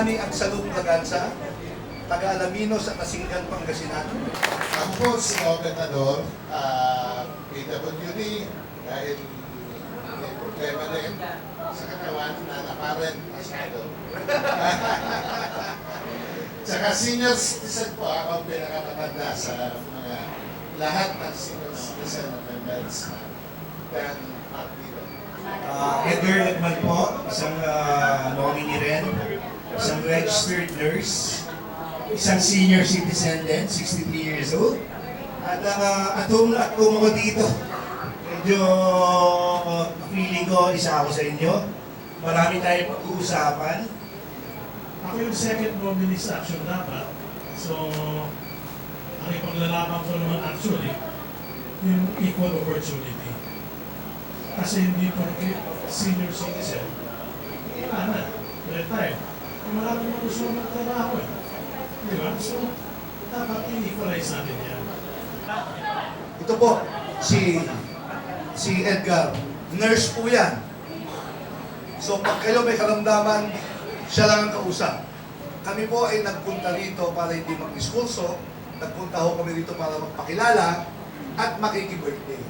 kumpiyansa, taga Alaminos at Asinggan, Pangasinan. Ako po si Obetador, uh, PWD, dahil may problema din sa katawan na naparent masyado. Tsaka senior citizen po, ako ang pinakamatanda sa mga lahat ng senior citizen members ng partido. Uh, Edgar Edman po, isang uh, nominee rin, isang registered nurse, isang senior citizen din, 63 years old. At uh, atong atong ako dito, medyo uh, feeling ko isa ako sa inyo. Marami tayong pag-uusapan. Ako yung second nominee sa action dapat. So, ang ipaglalaban ko naman actually, yung equal opportunity. Kasi hindi porke senior citizen, wala na, retire. Marami mo gusto magtrabaho eh. Di ba? So, dapat i-equalize natin yan. Ito po, si si Edgar. Nurse po yan. So pag kayo may karamdaman, siya lang ang kausap. Kami po ay nagpunta rito para hindi mag-diskurso. Nagpunta ho kami rito para magpakilala at makiki-birthday.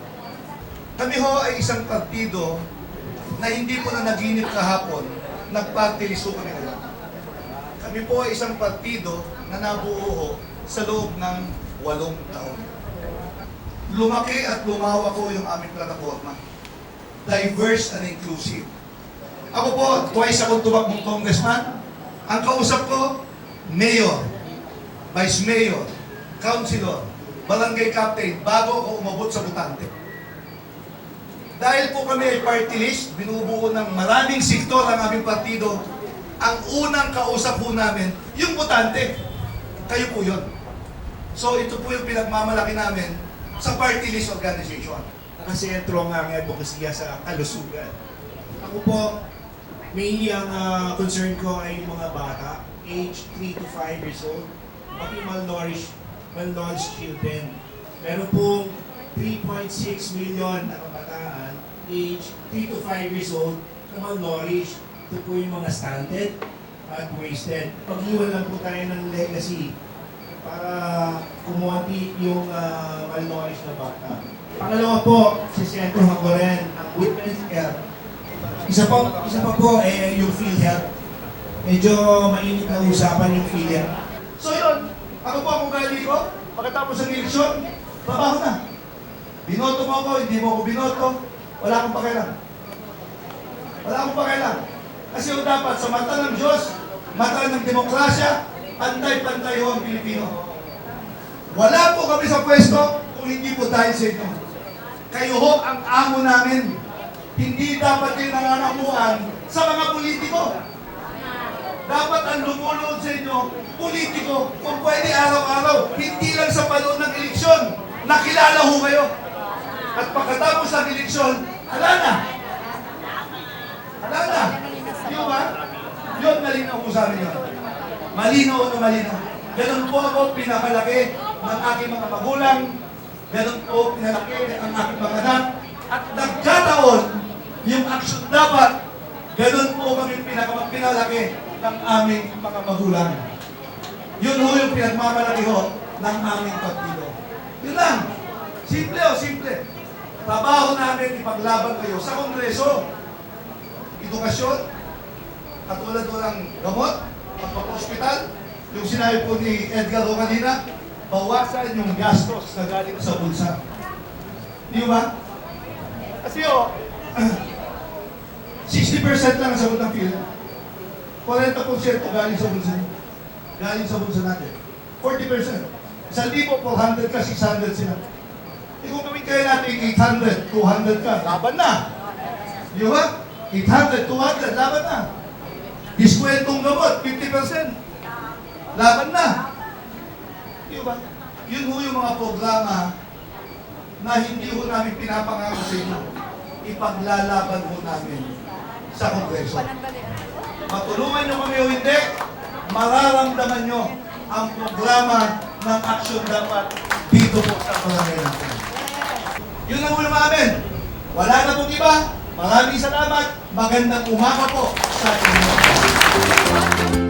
Kami ho ay isang partido na hindi po na naginip kahapon, ho kami ngayon. Kami po ay isang partido na nabuo sa loob ng walong taon lumaki at lumawa ko yung aming plataforma. Diverse and inclusive. Ako po, twice akong tumakbong congressman. Ang kausap ko, mayor, vice mayor, councilor, barangay captain, bago ako umabot sa butante. Dahil po kami ay party list, binubuo ng maraming sektor ang aming partido, ang unang kausap po namin, yung butante. Kayo po yun. So ito po yung pinagmamalaki namin sa party list organization. Nakasentro ang aking advokasya sa kalusugan. Ako po, mainly ang ah, concern ko ay yung mga bata, age 3 to 5 years old, pati malnourished, malnourished children. Meron pong 3.6 million na kabataan, age 3 to 5 years old, na malnourished. Ito po yung mga stunted at wasted. Pag-iwan lang po tayo ng legacy para kumuha yung uh, malnourished na bata. Pangalawa po, si Sentro ako rin, ang women's health. Isa po, isa pa po, eh, yung PhilHealth. Medyo mainit na usapan yung PhilHealth. So yun, ako po ang ugali ko, pagkatapos ng eleksyon, trabaho na. Binoto mo ako, hindi mo ako binoto, wala akong pakialam. Wala akong pakialam. Kasi yung dapat sa mata ng Diyos, mata ng demokrasya, pantay-pantay ho ang Pilipino. Wala po kami sa pwesto kung hindi po dahil sa inyo. Kayo ho ang amo namin. Hindi dapat kayo nangangamuan sa mga politiko. Dapat ang lumulod sa inyo, politiko, kung pwede araw-araw, hindi lang sa panahon ng eleksyon, nakilala ho kayo. At pagkatapos ng eleksyon, hala na. Hala na. Di ba? Yun, malinaw ko sa amin yun. Malinaw na malinaw. Ganun po ako pinakalaki ng aking mga magulang. Ganun po pinalaki ang aking mga anak. At nagkataon, yung action dapat, ganun po kami pinalaki ng aming mga magulang. Yun ho yung pinagmamalaki ho ng aming partido. Yun lang. Simple o simple. Trabaho namin ipaglaban kayo sa Kongreso. Edukasyon, katulad ko ng gamot, pagpapa-hospital, yung sinabi po ni Edgar ho kanina, bawasan yung gastos na galing sa bulsa. Di ba? Kasi o, 60% lang ang sagot ng PhilHealth. 40% galing sa bulsa. Galing sa bulsa natin. 40%. Sa libo, 400 ka, 600 sila. E kung gawin kaya natin 800, 200 ka, laban na. Di ba? 800, 200, laban na. Diskwentong gamot, 50%. Laban na. Di ba? Yun ho yung mga programa na hindi ho namin pinapangako sa inyo. Ipaglalaban ho namin sa Kongreso. Matulungan nyo kami o hindi, mararamdaman nyo ang programa ng action dapat dito po sa barangay natin. Yun lang muna namin. Wala na pong iba. Maraming salamat. Magandang umaga po Thank you.